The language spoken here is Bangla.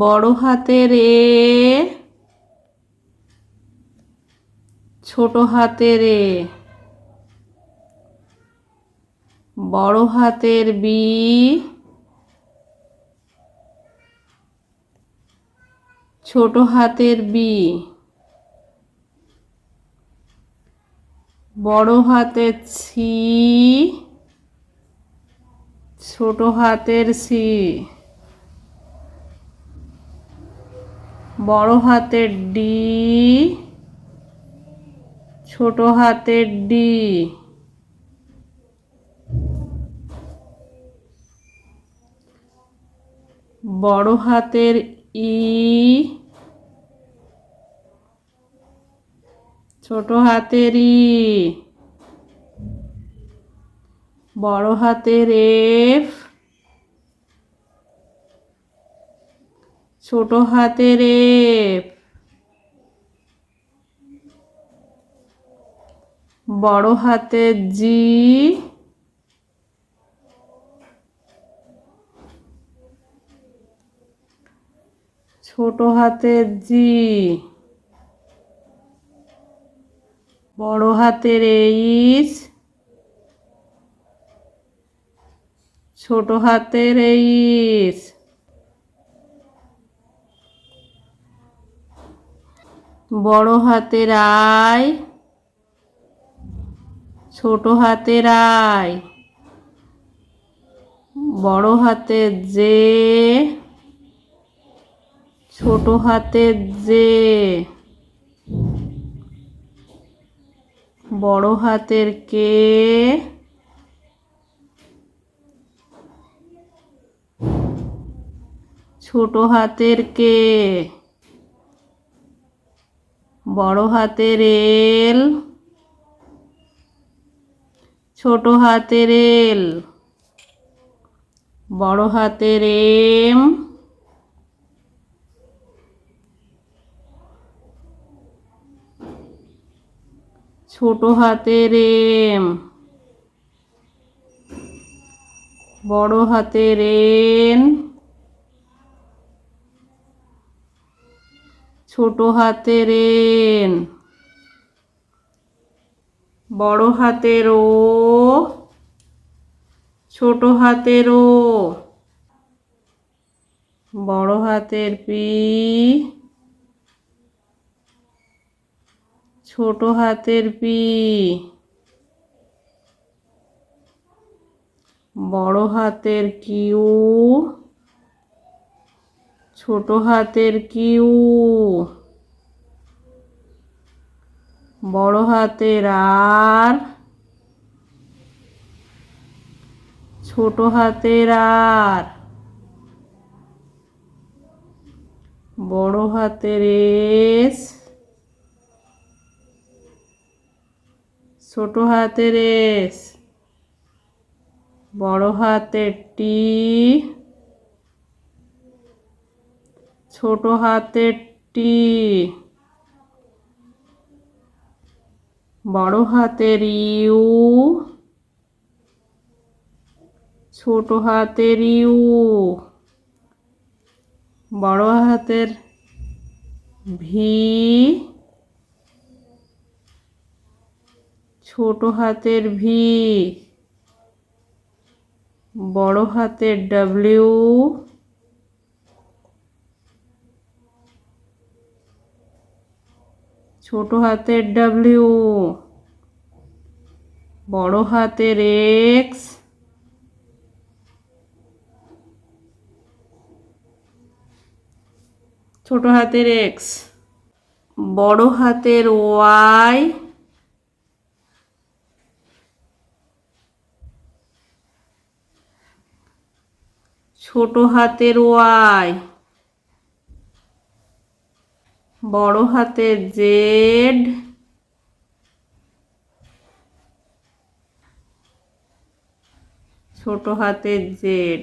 বড় হাতের এ ছোট হাতের এ বড় হাতের বি, ছোট হাতের বি, বড় হাতের ছি, ছোট হাতের সি। বড় হাতের ডি, ছোট হাতের ডি। বড় হাতের ই, ছোট হাতের ই। বড় হাতের এফ ছোট হাতের এফ বড় হাতের জি। ছোট হাতের জি। বড় হাতের এইচ ছোট হাতের এইচ বড় হাতের আই ছোট হাতের আই বড় হাতের জে ছোট হাতের জে বড় হাতের কে, ছোট হাতের কে। বড় হাতের এল। ছোট হাতের এল। বড় হাতের এম। ছোট হাতের এম। বড় হাতের এন ছোট হাতের এন বড় হাতের ও ছোট হাতের ও বড় হাতের পি। ছোট হাতের পি। বড় হাতের কিউ। ছোট হাতের কিউ। বড় হাতের আর। ছোট হাতের আর। বড় হাতের এস। ছোট হাতের এস। বড় হাতের টি। ছোট হাতের টি। বড় হাতের ইউ। ছোট হাতের ইউ। বড় হাতের ভি। ছোট হাতের ভি। বড় হাতের ডাব্লিউ। ছোট হাতের ডাব্লিউ বড় হাতের এক্স ছোট হাতের এক্স বড় হাতের ওয়াই ছোট হাতের ওয়াই বড় হাতে জেড ছোট হাতে জেড